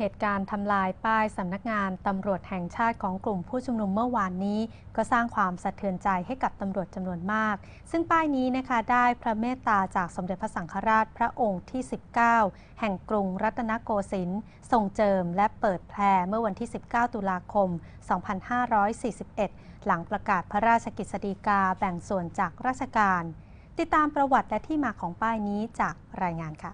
เหตุการณ์ทำลายป้ายสำนักงานตำรวจแห่งชาติของกลุ่มผู้ชุมนุมเมื่อวานนี้ ก็สร้างความสะเทือนใจให้กับตำรวจจำนวนมาก ซึ่งป้ายนี้นะคะได้พระเมตตาจากสมเด็จพระสังฆราชพระองค์ที่ 19 แห่งกรุงรัตนโกสินทร์ทรงเจิมและเปิดแพร่เมื่อวันที่ 19 ตุลาคม 2541 หลังประกาศพระราชกิจสีกาแบ่งส่วนจากราชการ ติดตามประวัติและที่มาของป้ายนี้จากรายงานค่ะ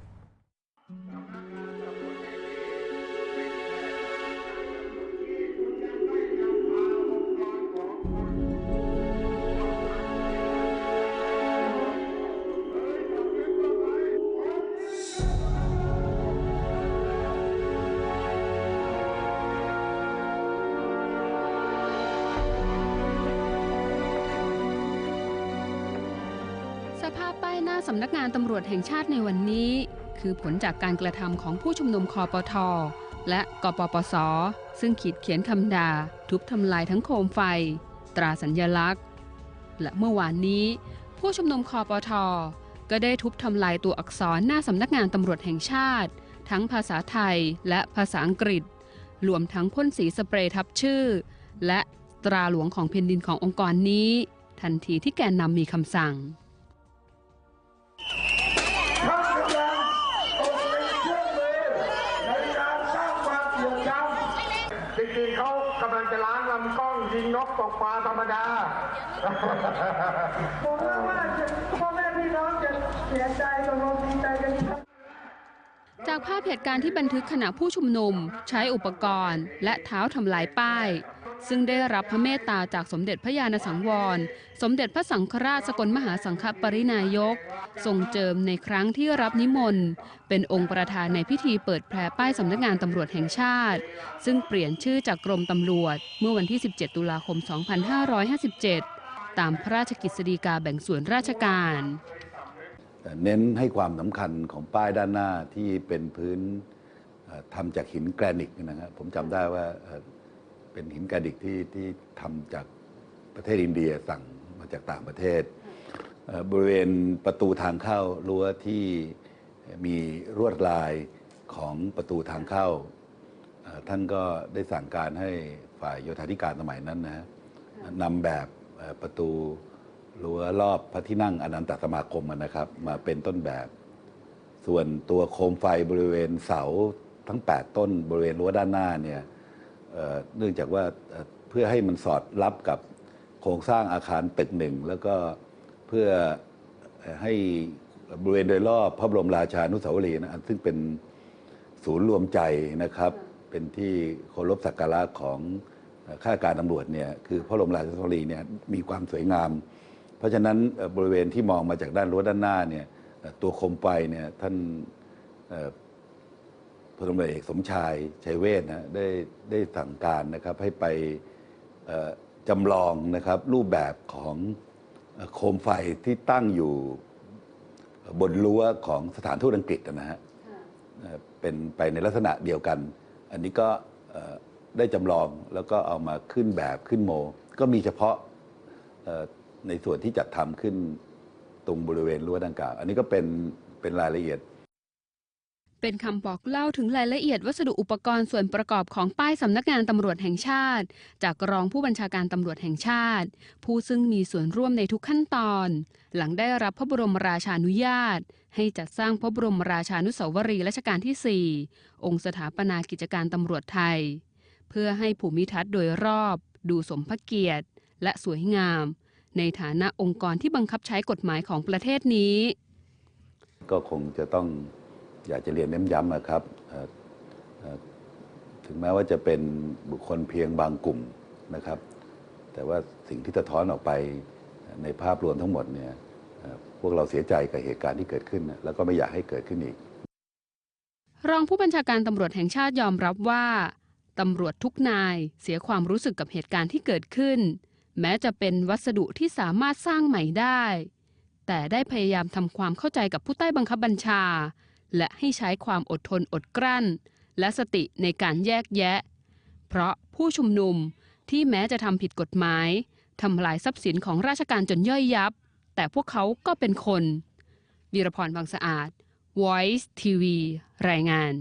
ภาพป้ายหน้าสำนักงานตำรวจแห่งชาติในวันนี้ คือผลจากการกระทำของผู้ชุมนุมคอปทอและกปปส ซึ่งขีดเขียนคำด่าทุบทำลายทั้งโคมไฟ ตราสัญญลักษณ์ และเมื่อวานนี้ ผู้ชุมนุมคอปทอก็ได้ทุบทำลายตัวอักษรหน้าสำนักงานตำรวจแห่งชาติ ทั้งภาษาไทยและภาษาอังกฤษ รวมทั้งพ่นสีสเปรย์ทับชื่อ และตราหลวงของแผ่นดินขององค์กรนี้ ทันทีที่แกนนำมีคำสั่ง ยิงนกตกปลาธรรมดา ผมว่าว่าจะพ่อแม่พี่น้องจะเสียใจตกลมดีใจกันครับ จากภาพเหตุการณ์ที่บันทึกขณะผู้ชุมนุม ใช้อุปกรณ์ และเท้าทำลายป้าย ซึ่งได้รับพระเมตตาจากสมเด็จพระญาณสังวร สมเด็จพระสังฆราชสกลมหาสังฆปรินายก ทรงเจิมในครั้งที่รับนิมนต์ เป็นองค์ประธานในพิธีเปิดแพร่ป้ายสำนักงานตำรวจแห่งชาติ ซึ่งเปลี่ยนชื่อจากกรมตำรวจ เมื่อวันที่ 17 ตุลาคม 2557 ตามพระราชกิจสีกาแบ่งส่วนราชการ เน้นให้ความสำคัญของป้ายด้านหน้าที่เป็นพื้นทำจากหินแกรนิตนะครับผมจำได้ว่าเป็นหินแกรนิตที่ที่ทำจากประเทศอินเดียสั่งมาจากต่างประเทศ บริเวณประตูทางเข้ารั้วที่มีลวดลายของประตูทางเข้า ท่านก็ได้สั่งการให้ฝ่ายโยธาธิการสมัยนั้นนะนำแบบประตู รั้วรอบพระที่นั่งอนันตสมาคมนะครับ มาเป็นต้นแบบ ส่วนตัวโคมไฟบริเวณเสาทั้ง 8 ต้นบริเวณรั้วด้านหน้าเนี่ยเนื่องจากว่าเพื่อให้มันสอดรับกับโครงสร้างอาคารตึกหนึ่ง แล้วก็เพื่อให้บริเวณโดยรอบพระบรมราชานุสาวรีย์นะซึ่งเป็นศูนย์รวมใจนะครับ เป็นที่เคารพสักการะของข้าราชการตำรวจเนี่ยคือพระบรมราชานุสาวรีย์เนี่ยมีความสวยงาม เพราะฉะนั้นเอ่อบริเวณที่มองมาจากด้านรั้วด้านหน้าเนี่ยเอ่อตัวโคมไฟเนี่ยท่านเอ่อพลตำรวจเอกสมชายชัยเวทนะได้ได้สั่งการนะครับให้ไปเอ่อจำลองนะครับรูปแบบของเอ่อโคมไฟที่ตั้งอยู่บนรั้วของสถานทูตอังกฤษนะฮะเอ่อเป็นไปในลักษณะเดียวกัน อันนี้ก็เอ่อได้จำลองแล้วก็เอามาขึ้นแบบขึ้นโม ก็มีเฉพาะเอ่อ ในส่วนที่จัดทำขึ้นตรงบริเวณรั้วดังกล่าว อันนี้ก็เป็นเป็นรายละเอียด เป็นคำบอกเล่าถึงรายละเอียดวัสดุอุปกรณ์ส่วนประกอบของป้ายสำนักงานตำรวจแห่งชาติ จากรองผู้บัญชาการตำรวจแห่งชาติ ผู้ซึ่งมีส่วนร่วมในทุกขั้นตอน หลังได้รับพระบรมราชานุญาต ให้จัดสร้างพระบรมราชานุสาวรีย์รัชกาลที่ 4 องค์สถาปนากิจการตำรวจไทย เพื่อให้ภูมิทัศน์โดยรอบ ดูสมพระเกียรติ และสวยงาม ในฐานะองค์กรที่บังคับใช้กฎหมายของประเทศนี้ ก็คงจะต้องอยากจะเรียนเน้นย้ำนะครับเอ่อเอ่อถึงแม้ว่าจะเป็นบุคคลเพียงบางกลุ่มนะครับ แต่ว่าสิ่งที่สะท้อนออกไปในภาพรวมทั้งหมดเนี่ยเอ่อพวกเราเสียใจกับเหตุการณ์ที่เกิดขึ้นนะแล้วก็ไม่อยากให้เกิดขึ้นอีก รองผู้บัญชาการตำรวจแห่งชาติยอมรับว่าตำรวจทุกนายเสียความรู้สึกกับเหตุการณ์ที่เกิดขึ้น แม้จะเป็นวัสดุที่สามารถสร้างใหม่ได้ แต่ได้พยายามทำความเข้าใจกับผู้ใต้บังคับบัญชา และให้ใช้ความอดทนอดกลั้น และสติในการแยกแยะ เพราะผู้ชุมนุมที่แม้จะทำผิดกฎหมายทำลายทรัพย์สินของราชการจนย่อยยับ แต่พวกเขาก็เป็นคนวีรพรบางสะอาด Voice TV รายงาน